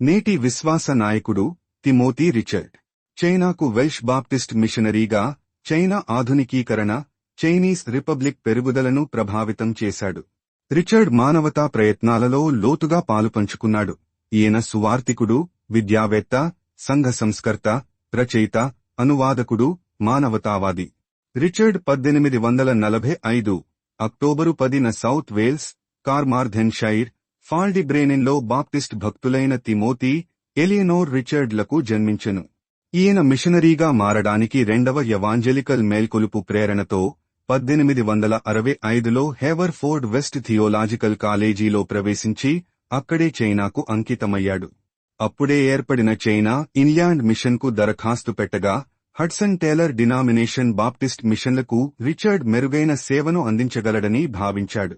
నేటి విశ్వాస నాయకుడు తిమోతి రిచర్డ్. చైనాకు వెల్ష్ బాప్టిస్ట్ మిషనరీగా చైనా ఆధునికీకరణ చైనీస్ రిపబ్లిక్ పెరుగుదలను ప్రభావితం చేశాడు. రిచర్డ్ మానవతా ప్రయత్నాలలో లోతుగా పాలుపంచుకున్నాడు ఈయన సువార్తికుడు విద్యావేత్త సంఘ సంస్కర్త రచయిత అనువాదకుడు మానవతావాది. రిచర్డ్ పద్దెనిమిది వందల నలభై ఐదు అక్టోబరు పదిన సౌత్ వేల్స్ కార్మార్థెన్షైర్ ఫాల్డిబ్రేనెన్లో బాప్టిస్ట్ భక్తులైన తిమోతి ఎలియనోర్ రిచర్డ్లకు జన్మించెను. ఈయన మిషనరీగా మారడానికి రెండవ యవాంజలికల్ మేల్కొలుపు ప్రేరణతో పద్దెనిమిది వందల అరవై ఐదులో హేవర్ఫోర్డ్ వెస్ట్ థియోలాజికల్ కాలేజీలో ప్రవేశించి అక్కడే చైనాకు అంకితమయ్యాడు. అప్పుడే ఏర్పడిన చైనా ఇన్లాండ్ మిషన్కు దరఖాస్తు పెట్టగా హడ్సన్ టేలర్ డినామినేషన్ బాప్టిస్ట్ మిషన్లకు రిచర్డ్ మెరుగైన సేవను అందించగలడని భావించాడు.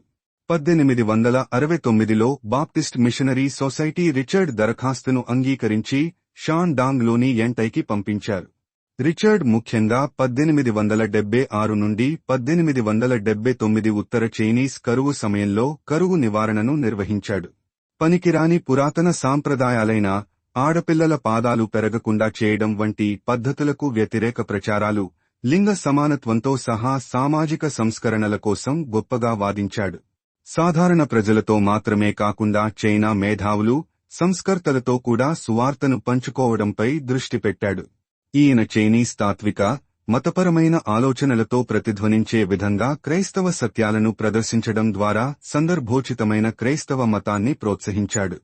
పద్దెనిమిది వందల అరవై తొమ్మిదిలో బాప్టిస్ట్ మిషనరీ సొసైటీ రిచర్డ్ దరఖాస్తును అంగీకరించి షాన్ డాంగ్లోని ఎంటైకి పంపించారు. రిచర్డ్ ముఖ్యంగా పద్దెనిమిది వందల డెబ్బై ఆరు నుండి పద్దెనిమిది వందల డెబ్బై తొమ్మిది ఉత్తర చైనీస్ కరువు సమయంలో కరువు నివారణను నిర్వహించాడు. పనికిరాని పురాతన సాంప్రదాయాలైన ఆడపిల్లల పాదాలు పెరగకుండా చేయడం వంటి పద్ధతులకు వ్యతిరేక ప్రచారాలు లింగ సమానత్వంతో సహా సామాజిక సంస్కరణల కోసం గొప్పగా వాదించాడు. సాధారణ ప్రజలతో మాత్రమే కాకుండా చైనా మేధావులు సంస్కర్తలతో కూడా సువార్తను పంచుకోవడంపై దృష్టి పెట్టాడు. ఈయన చైనీస్ తాత్విక మతపరమైన ఆలోచనలతో ప్రతిధ్వనించే విధంగా క్రైస్తవ సత్యాలను ప్రదర్శించడం ద్వారా సందర్భోచితమైన క్రైస్తవ మతాన్ని ప్రోత్సహించాడు.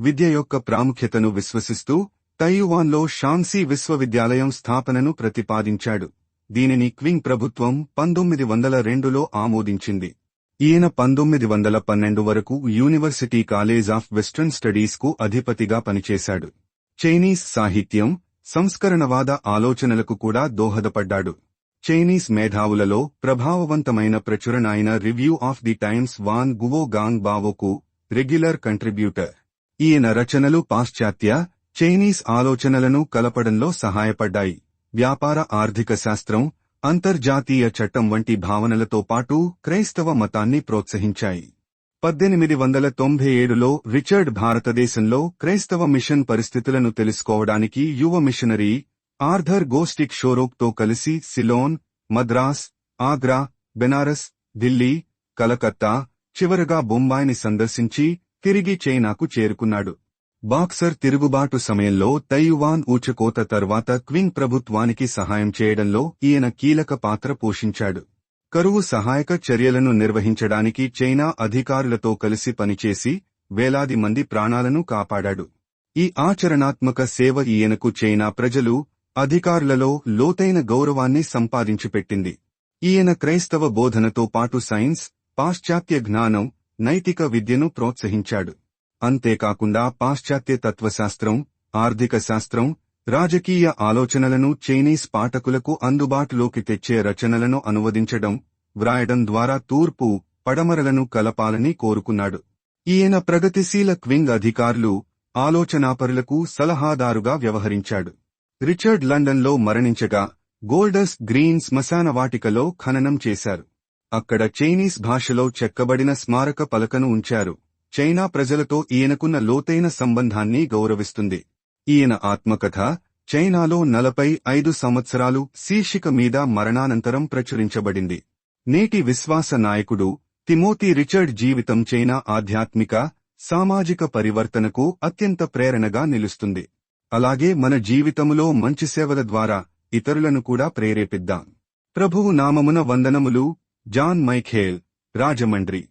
విద్య యొక్క ప్రాముఖ్యతను విశ్వసిస్తూ తైయువాన్లో షాన్సీ విశ్వవిద్యాలయం స్థాపనను ప్రతిపాదించాడు. దీనిని క్వింగ్ ప్రభుత్వం పంతొమ్మిది వందల రెండులో ఆమోదించింది. ఈయన పంతొమ్మిది వందల పన్నెండు వరకు యూనివర్సిటీ కాలేజ్ ఆఫ్ వెస్ట్రన్ స్టడీస్కు అధిపతిగా పనిచేశాడు. చైనీస్ సాహిత్యం సంస్కరణవాద ఆలోచనలకు కూడా దోహదపడ్డాడు. చైనీస్ మేధావులలో ప్రభావవంతమైన ప్రచురణ అయిన review of the Times Wan Guo Gong బావోకు regular contributor. ఈయన రచనలు పాశ్చాత్య చైనీస్ ఆలోచనలను కలపడంలో సహాయపడ్డాయి. వ్యాపార ఆర్థిక శాస్త్రం అంతర్జాతీయ చట్టం వంటి భావనలతో పాటు క్రైస్తవ మతాన్ని ప్రోత్సహించాయి. పద్దెనిమిది వందల తొంభై ఏడులో రిచర్డ్ భారతదేశంలో క్రైస్తవ మిషన్ పరిస్థితులను తెలుసుకోవడానికి యువ మిషనరీ ఆర్థర్ గోస్టిక్ షోరోక్తో కలిసి సిలోన్ మద్రాస్ ఆగ్రా బెనారస్ ఢిల్లీ కలకత్తా చివరగా బొంబాయిని సందర్శించి తిరిగి చైనాకు చేరుకున్నాడు. బాక్సర్ తిరుగుబాటు సమయంలో తైయువాన్ ఊచకోత తర్వాత క్వింగ్ ప్రభుత్వానికి సహాయం చేయడంలో ఈయన కీలక పాత్ర పోషించాడు. కరువు సహాయక చర్యలను నిర్వహించడానికి చైనా అధికారులతో కలిసి పనిచేసి వేలాది మంది ప్రాణాలను కాపాడాడు. ఈ ఆచరణాత్మక సేవ ఈయనకు చైనా ప్రజలు అధికారులలో లోతైన గౌరవాన్ని సంపాదించిపెట్టింది. ఈయన క్రైస్తవ బోధనతో పాటు సైన్స్ పాశ్చాత్య జ్ఞానం నైతిక విద్యను ప్రోత్సహించాడు. అంతేకాకుండా పాశ్చాత్య తత్వశాస్త్రం ఆర్థిక శాస్త్రం రాజకీయ ఆలోచనలను చైనీస్ పాఠకులకు అందుబాటులోకి తెచ్చే రచనలను అనువదించడం వ్రాయడం ద్వారా తూర్పు పడమరలను కలపాలని కోరుకున్నాడు. ఈయన ప్రగతిశీల క్వింగ్ అధికారులు ఆలోచనాపరులకు సలహాదారుగా వ్యవహరించాడు. రిచర్డ్ లండన్లో మరణించగా గోల్డస్ గ్రీన్ శ్మశానవాటికలో ఖననం చేశారు. అక్కడ చైనీస్ భాషలో చెక్కబడిన స్మారక పలకను ఉంచారు. చైనా ప్రజలతో ఈయనకున్న లోతైన సంబంధాన్ని గౌరవిస్తుంది. ఈయన ఆత్మకథ చైనాలో నలభై ఐదు సంవత్సరాలు శీర్షిక మీద మరణానంతరం ప్రచురించబడింది. నేటి విశ్వాస నాయకుడు తిమోతి రిచర్డ్ జీవితం చైనా ఆధ్యాత్మిక సామాజిక పరివర్తనకు అత్యంత ప్రేరణగా నిలుస్తుంది. అలాగే మన జీవితములో మంచి సేవల ద్వారా ఇతరులను కూడా ప్రేరేపిద్దాం. ప్రభువు నామమున వందనములు జాన్ మైఖేల్ రాజమండ్రి.